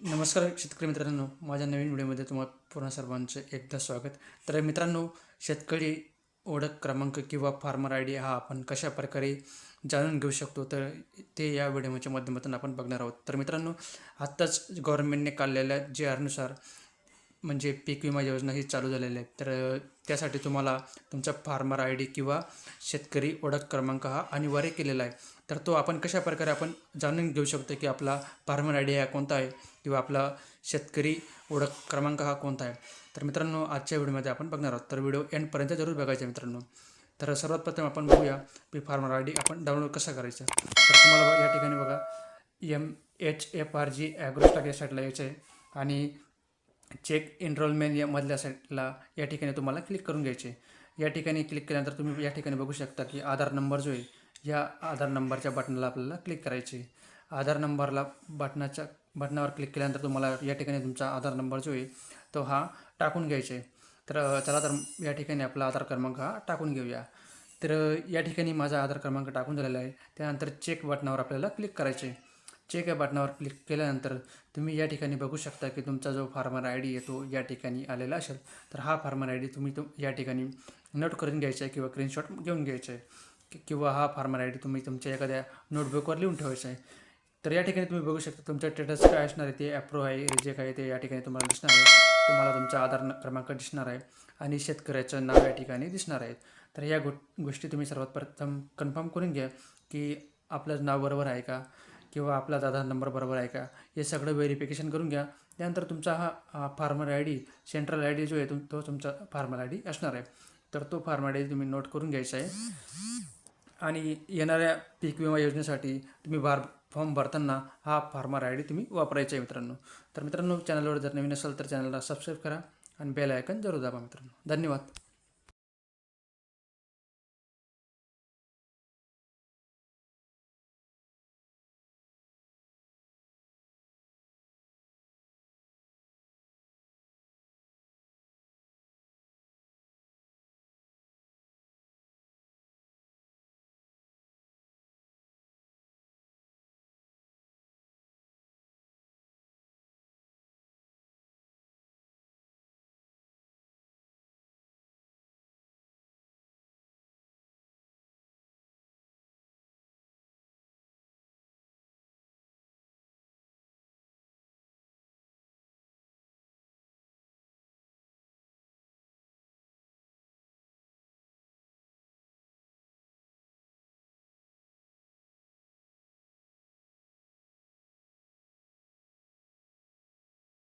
नमस्कार शेतकरी मित्रांनो माझ्या नवीन व्हिडिओमध्ये तुम्हाला पुन्हा सर्वांचं एकदा स्वागत. तर मित्रांनो शेतकरी ओळख क्रमांक किंवा फार्मर आय डी हा आपण कशा प्रकारे जाणून घेऊ शकतो तर ते या व्हिडिओच्या माध्यमातून आपण बघणार आहोत. तर मित्रांनो आत्ताच गव्हर्नमेंटने काढलेल्या जे आरनुसार म्हणजे पीक विमा योजना ही चालू झालेली आहे. तर त्यासाठी तुम्हाला तुमचा फार्मर आय डी किंवा शेतकरी ओळख क्रमांक हा अनिवार्य केलेला आहे. तर तो आपण कशा प्रकारे आपण जाणून घेऊ शकतो की आपला फार्मर आय डी हा कोणता आहे किंवा आपला शेतकरी ओळख क्रमांक हा कोणता आहे? तर मित्रांनो आजच्या व्हिडिओमध्ये आपण बघणार आहोत. तर व्हिडिओ एंडपर्यंत जरूर बघायचा मित्रांनो. तर सर्वात प्रथम आपण बघूया की फार्मर आय डी आपण डाउनलोड कसा करायचा? तर तुम्हाला बघा या ठिकाणी बघा M H F R G AgriStack या साईडला यायचं आहे. आणि चेक एनरोलमेंट या मधल्या साईटला या ठिकाणी तुम्हाला क्लिक करून घ्यायचे. या ठिकाणी क्लिक केल्यानंतर तुम्ही या ठिकाणी बघू शकता की आधार नंबर जो आहे या आधार नंबरच्या बटनाला आपल्याला क्लिक करायचे. आधार नंबरला बटनाच्या बटनावर क्लिक केल्यानंतर तुम्हाला या ठिकाणी तुमचा आधार नंबर जो आहे तो हा टाकून घ्यायचा. आहे तर चला तर या ठिकाणी आपला आधार क्रमांक हा टाकून घेऊया. तर या ठिकाणी माझा आधार क्रमांक टाकून झालेला आहे. त्यानंतर चेक बटनावर आपल्याला क्लिक करायचे. आहे चेक या बटनावर क्लिक केल्यानंतर तुम्ही या ठिकाणी बघू शकता की तुमचा जो फार्मर आय डी येतो या ठिकाणी आलेला असेल. तर हा फार्मर आय डी तुम्ही तुम या ठिकाणी नोट करून घ्यायचा आहे किंवा स्क्रीनशॉट घेऊन घ्यायचा आहे. किंवा हा फार्मर आय डी तुम्ही तुमच्या एखाद्या नोटबुकवर लिहून ठेवायचा आहे. तर या ठिकाणी तुम्ही बघू शकता तुमच्या स्टेटस काय असणार आहे ते अप्रूव्ह आहे रिजेक्ट आहे ते या ठिकाणी तुम्हाला दिसणार आहे. तुम्हाला तुमचा आधार क्रमांक दिसणार आहे आणि शेतकऱ्याचं नाव या ठिकाणी दिसणार आहे. तर या गो गोष्टी तुम्ही सर्वात प्रथम कन्फर्म करून घ्या की आपलं नाव बरोबर आहे का? किंवा आपला आधार नंबर बरोबर आहे का? हे सगळं व्हेरिफिकेशन करून घ्या. त्यानंतर तुमचा हा farmer I D central I D जो आहे तुम तो तुमचा फार्मर आय डी असणार आहे. तर तो फार्मर आय डी तुम्ही नोट करून घ्यायचा आहे. आणि येणाऱ्या पीक विमा योजनेसाठी तुम्ही भार फॉर्म भरताना हा फार्मर आय डी तुम्ही वापरायचा आहे मित्रांनो. तर मित्रांनो चॅनलवर जर नवीन असेल तर चॅनलला सबस्क्राईब करा आणि बेल आयकन जरूर दाबा मित्रांनो. धन्यवाद.